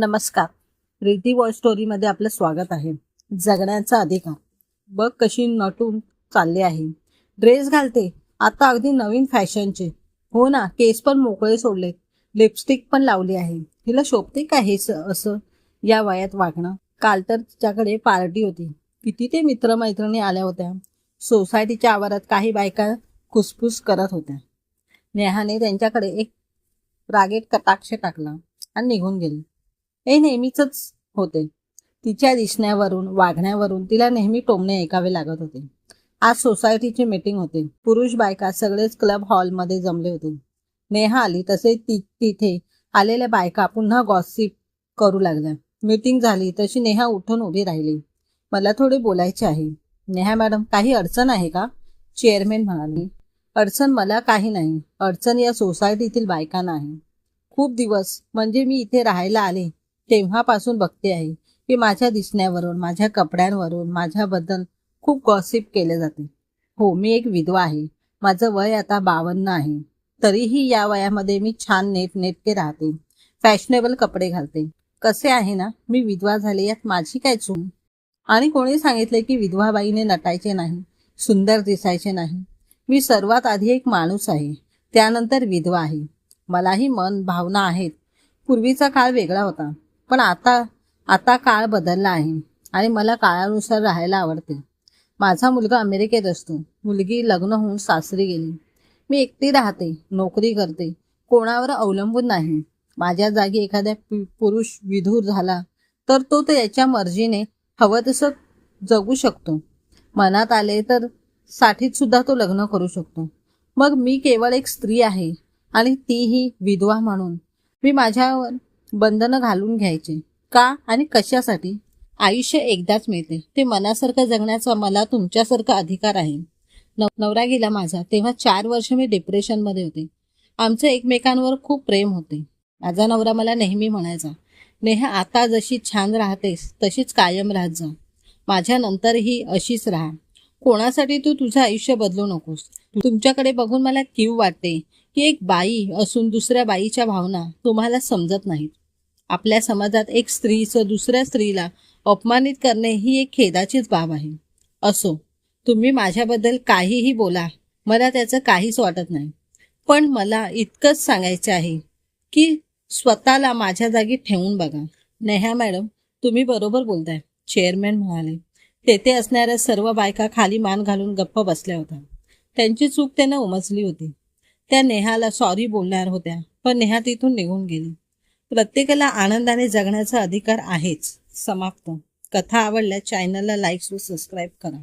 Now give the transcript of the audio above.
नमस्कार. रेती वॉय स्टोरीमध्ये आपलं स्वागत आहे. जगण्याचा अधिकार. बघ कशी नटून चालली आहे. ड्रेस घालते. आता अगदी नवीन फॅशनचे. हो ना केस पण मोकळे सोडले लिपस्टिक पण लावली आहे. तिला शोभते का हे स- असं? या वयात वागणं. काल तर तिच्याकडे पार्टी होती. किती ते मित्रमैत्रिणी आल्या होत्या. सोसायटीच्या आवारात काही बायका खुसफुस करत होत्या. नेहाने त्यांच्याकडे एक रागेट कटाक्ष टाकला आणि निघून गेली. हे नेहमीच होते. तिच्या दिसण्यावरून वागण्यावरून तिला नेहमी टोमणे ऐकावे लागत होते. आज सोसायटीची मीटिंग होती. पुरुष बायका सगळेच क्लब हॉलमध्ये जमले होते. नेहा आली तसे ती तिथे आलेल्या बायका पुन्हा गॉसिप करू लागल्या. मीटिंग झाली तशी नेहा उठून उभी राहिली. मला थोडे बोलायचे आहे. नेहा मॅडम काही अडचण आहे का? चेअरमॅन म्हणाली. अडचण मला काही नाही. अडचण या सोसायटीतील बायकांना आहे. खूप दिवस म्हणजे मी इथे राहायला आले तेव्हापासून बघते आहे की माझ्या दिसण्यावरून माझ्या कपड्यांवरून माझ्याबद्दल खूप गॉसिप केले जाते. हो मी एक विधवा आहे. माझं वय आता बावन्न आहे. तरीही या वयामध्ये मी छान नेट नेटके राहते. फॅशनेबल कपडे घालते. कसे आहे ना मी विधवा झाले यात माझी काय चूक? आणि कोणी सांगितले की विधवाबाईने नटायचे नाही सुंदर दिसायचे नाही. मी सर्वात आधी एक माणूस आहे. त्यानंतर विधवा आहे. मलाही मन भावना आहेत. पूर्वीचा काळ वेगळा होता. पण आता आता काळ बदलला आहे आणि मला काळानुसार राहायला आवडते. माझा मुलगा अमेरिकेत असतो. मुलगी लग्न होऊन सासरी गेली. मी एकटी राहते नोकरी करते. कोणावर अवलंबून नाही. माझ्या जागी एखाद्या पुरुष विधूर झाला तर तो त्याच्या मर्जीने हवं तसं जगू शकतो. मनात आले तर साठीत सुद्धा तो लग्न करू शकतो. मग मी केवळ एक स्त्री आहे आणि तीही विधवा म्हणून. मी माझ्यावर बंधनं घालून घ्यायचे. का? आणि कशासाठी? आयुष्य एकदाच मिळते. ते मनासारखं जगण्याचा मला तुमच्यासारखा अधिकार आहे. नव नवरा गेला माझा तेव्हा चार वर्ष मी डिप्रेशनमध्ये होते. आमचं एकमेकांवर खूप प्रेम होते. माझा नवरा मला नेहमी म्हणायचा नेहा आता जशी छान राहतेस तशीच कायम राहत जा. माझ्यानंतरही अशीच राहा. कोणासाठी तू तुझं आयुष्य बदलू नकोस. तुमच्याकडे बघून मला कीव वाटते. की एक बाई असून दुसऱ्या बाईच्या भावना तुम्हाला समजत नाहीत. आपल्या समाजात एक स्त्रीचं दुसऱ्या स्त्रीला अपमानित करणे ही एक खेदाचीच बाब आहे. असो तुम्ही माझ्याबद्दल काहीही बोला मला त्याचं काहीच वाटत नाही. पण मला इतकंच सांगायचं आहे की स्वतःला माझ्या जागी ठेवून बघा. नेहा मॅडम तुम्ही बरोबर बोलताय. चेअरमॅन म्हणाले. तेथे असणाऱ्या सर्व बायका खाली मान घालून गप्प बसल्या होत्या. त्यांची चूक त्यांना उमजली होती. त्या नेहाला सॉरी बोलणार होत्या पण नेहा तिथून निघून गेली. प्रत्येकाला आनंदाने जगण्याचा अधिकार आहेच. समाप्त. कथा आवडल्या चॅनलला लाईक व सबस्क्राईब करा.